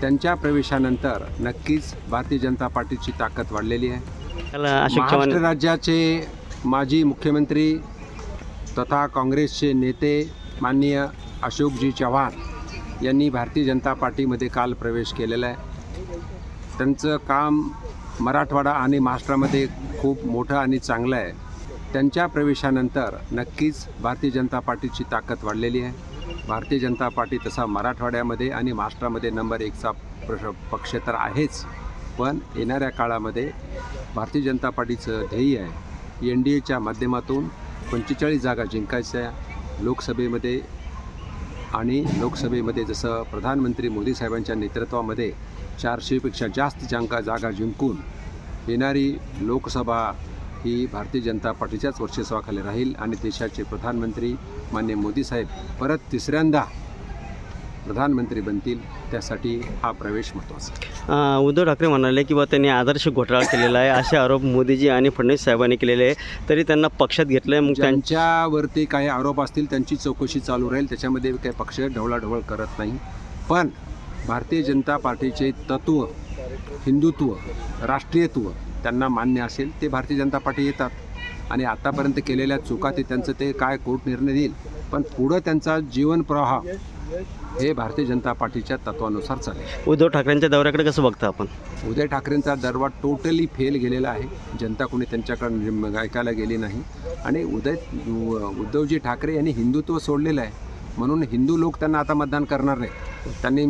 त्यांच्या प्रवेशानंतर नक्कीच भारतीय जनता पार्टीची ताकद वाढलेली आहे. महाराष्ट्र राज्याचे माजी मुख्यमंत्री तथा काँग्रेसचे नेते माननीय अशोकजी चव्हाण यांनी भारतीय जनता पार्टीमध्ये काल प्रवेश केलेला आहे. त्यांचं काम मराठवाडा आणि महाराष्ट्रामध्ये खूप मोठं आणि चांगलं आहे. त्यांच्या प्रवेशानंतर नक्कीच भारतीय जनता पार्टीची ताकद वाढलेली आहे. भारतीय जनता पार्टी तसा मराठवाड्यामध्ये आणि महाराष्ट्रामध्ये नंबर एकचा प्रश पक्ष तर आहेच. पण येणाऱ्या काळामध्ये भारतीय जनता पार्टीचं ध्येय आहे. एन डी एच्या माध्यमातून पंचेचाळीस जागा जिंकायच्या लोकसभेमध्ये आणि लोकसभेमध्ये जसं प्रधानमंत्री मोदी साहेबांच्या नेतृत्वामध्ये चारशेपेक्षा जास्त जांका जागा जिंकून येणारी लोकसभा ही भारतीय जनता पार्टीच्याच वर्चस्वाखाली राहील आणि देशाचे प्रधानमंत्री मान्य मोदी साहेब परत तिसऱ्यांदा प्रधानमंत्री बनतील त्यासाठी हा प्रवेश महत्त्वाचा उद्धव ठाकरे म्हणाले की बा त्यांनी आदर्श घोटाळा केलेला आहे. असे आरोप मोदीजी आणि फडणवीस साहेबांनी केलेले आहे. तरी त्यांना पक्षात घेतलं आहे मग त्यां ज्यांच्यावरती काही आरोप असतील त्यांची चौकशी चालू राहील. त्याच्यामध्ये काही पक्ष ढवळाढवळ करत नाही. पण भारतीय जनता पार्टीचे तत्त्व हिंदुत्व राष्ट्रीयत्व त्यांना मान्य असेल ते भारतीय जनता पार्टी येतात. आणि आतापर्यंत केलेल्या चुका ते त्यांचं ते काय कोर्ट निर्णय देईल. पण पुढं त्यांचा जीवन प्रवाह हे भारतीय जनता पार्टीच्या तत्वानुसार चालेल. उद्धव ठाकरेंच्या दौऱ्याकडे कसं बघता आपण? उदय ठाकरेंचा दरबार टोटली फेल गेलेला आहे. जनता कोणी त्यांच्याकडे ऐकायला गेली नाही. आणि उदय उद्धवजी ठाकरे यांनी हिंदुत्व सोडलेलं आहे. म्हणून हिंदू लोक त्यांना आता मतदान करणार नाही त्यांनी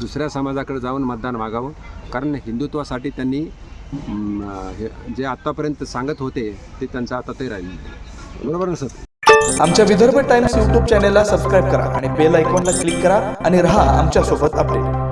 दुसऱ्या समाजाकडे जाऊन मतदान मागावं. कारण हिंदुत्वासाठी त्यांनी हे जे आतापर्यंत सांगत होते ते त्यांचं आता ते राहील. बरोबर ना सर? आमच्या विदर्भ टाइम्स यूट्यूब चॅनेलला सबस्क्राईब करा आणि बेल आयकॉनला क्लिक करा आणि रहा आमच्यासोबत अपडेट.